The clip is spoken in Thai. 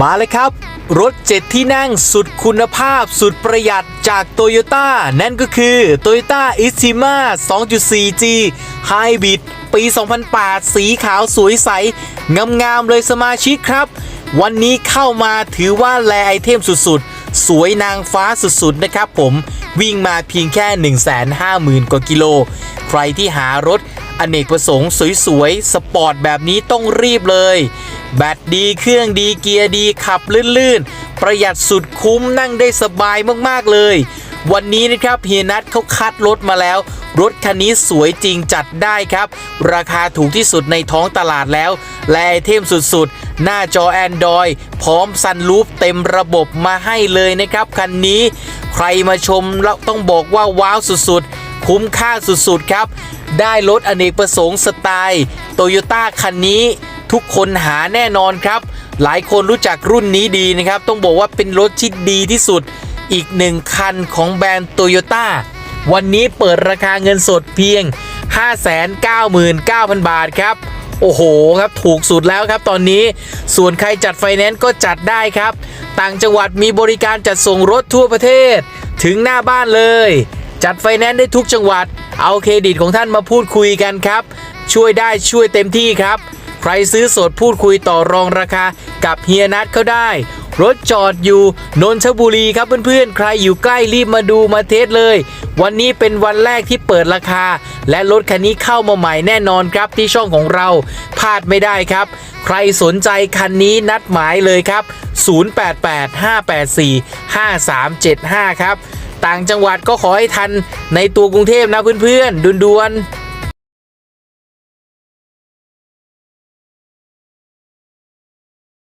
มาเลยครับ รถ7ที่นั่งสุดคุณภาพสุดประหยัดจากโตโยต้านั่นก็คือ Toyota i s i m a 2.4G Hybrid ปี 2008 สีขาวสวยใส งาม ๆ เลยสมาชิกครับ วันนี้เข้ามาถือว่าแลไอเทมสุด ๆ สวยนางฟ้าสุด ๆ นะครับผมวิ่งมาเพียงแค่ 150,000 กว่ากิโล ใครที่หารถอเนกประสงค์สวย ๆ สปอร์ตแบบนี้ต้องรีบเลย แบตดีเครื่องดีเกียร์ดีขับลื่นๆ ประหยัดสุดคุ้มนั่งได้สบายมากๆเลย วันนี้นะครับเฮียนัทเขาคัดรถมาแล้ว รถคันนี้สวยจริงจัดได้ครับ ราคาถูกที่สุดในท้องตลาดแล้ว และไอเทมสุดๆ หน้าจอ Android พร้อมซันรูฟเต็มระบบมาให้เลยนะครับ คันนี้ใครมาชมแล้วต้องบอกว่าว้าวสุดๆ คุ้มค่าสุดๆ ครับ ได้รถอเนกประสงค์สไตล์โตโยต้าคันนี้ ทุกคนหาแน่นอนครับ หลายคนรู้จักรุ่นนี้ดีนะครับ ต้องบอกว่าเป็นรถที่ดีที่สุดอีกหนึ่งคันของแบรนด์โตโยต้าวันนี้เปิดราคาเงินสดเพียง 599,000 บาทครับ โอ้โหครับถูกสุดแล้วครับตอนนี้ส่วนใครจัดไฟแนนซ์ก็จัดได้ครับ ต่างจังหวัดมีบริการจัดส่งรถทั่วประเทศ ถึงหน้าบ้านเลย จัดไฟแนนซ์ได้ทุกจังหวัด เอาเครดิตของท่านมาพูดคุยกันครับ ช่วยได้ช่วยเต็มที่ครับ ใครซื้อสดพูดคุยต่อรองราคากับเฮียนัทเขาได้ รถจอดอยู่นนทบุรีครับเพื่อนๆ ใครอยู่ใกล้รีบมาดูมาเทสเลย วันนี้เป็นวันแรกที่เปิดราคา และรถคันนี้เข้ามาใหม่แน่นอนครับที่ช่องของเราพลาดไม่ได้ครับ ใครสนใจคันนี้นัดหมายเลยครับ 0885845375 ครับ ต่างจังหวัดก็ขอให้ทันในตัวกรุงเทพนะเพื่อนๆด่วนๆ